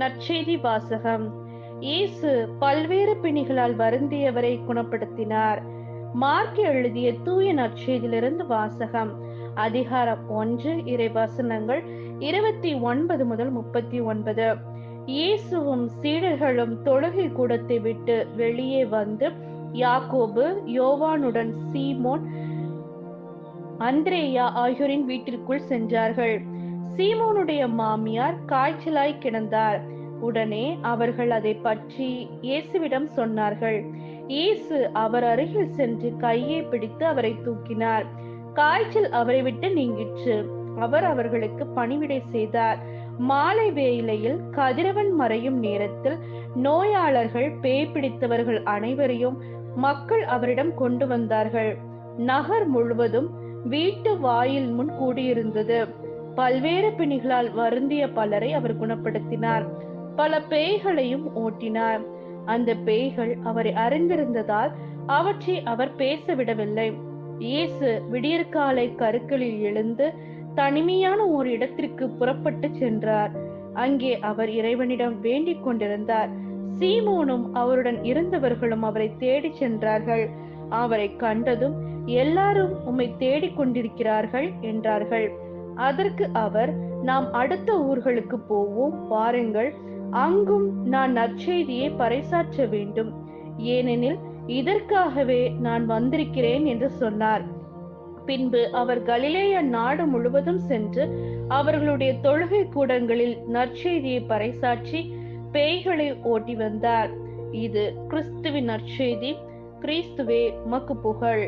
நற்செய்தி வாசகம் இயேசு பல்வேறு பிணிகளால் வருந்தியவரை குணப்படுத்தினார். மார்க் எழுதிய தூய நற்செய்தியிலிருந்து வாசகம். அதிகாரம் ஒன்று இறை வசனங்கள் இருபத்தி ஒன்பது முதல் முப்பத்தி ஒன்பது. இயேசுவும் சீடர்களும் தொழுகை கூடத்தை விட்டு வெளியே வந்து யாக்கோபு யோவானுடன் சீமோன் அந்திரேயா ஆகியோரின் வீட்டிற்குள் சென்றார்கள். சீமோனுடைய மாமியார் காய்ச்சலாய் கிடந்தார். உடனே அவர்கள் அதை பற்றி இயேசுவிடம் சொன்னார்கள். இயேசு அவர் அருகில் சென்று கையை பிடித்து அவரை தூக்கினார். காய்ச்சல் அவரை விட்டு நீங்கிற்று. அவர் அவர்களுக்கு பணிவிடை செய்தார். மாலை வேளையில் கதிரவன் மறையும் நேரத்தில் நோயாளர்கள் பேய் பிடித்தவர்கள் அனைவரையும் மக்கள் அவரிடம் கொண்டு வந்தார்கள். நகர் முழுவதும் வீட்டு வாயில் முன் கூடியிருந்தது. பல்வேறு பிணிகளால் வருந்திய பலரை அவர் குணப்படுத்தினார். பல பேய்களையும் ஓட்டினார். அந்த பேய்கள் அவரை அறிந்திருந்ததால் அவற்றை அவர் பேச விடவில்லை இயேசு விடியற்காலை கருக்களில் எழுந்து தனிமையான ஒரு இடத்திற்கு புறப்பட்டு சென்றார். அங்கே அவர் இறைவனிடம் வேண்டிக் கொண்டிருந்தார். சீமோனும் அவருடன் இருந்தவர்களும் அவரை தேடி சென்றார்கள். அவரை கண்டதும் எல்லாரும் உம்மை தேடிக் கொண்டிருக்கிறார்கள் என்றார்கள். அதற்கு அவர் நாம் அடுத்த ஊர்களுக்கு போவோம் வாருங்கள் அங்கும் நான் நற்செய்தியை பறைசாற்ற வேண்டும். ஏனெனில் இதற்காகவே நான் வந்திருக்கிறேன் என்று சொன்னார். பின்பு அவர் கலிலேய நாடு முழுவதும் சென்று அவர்களுடைய தொழுகை கூடங்களில் நற்செய்தியை பறைசாற்றி பேய்களை ஓட்டி வந்தார். இது கிறிஸ்துவின் நற்செய்தி கிறிஸ்துவே மக்கு புகழ்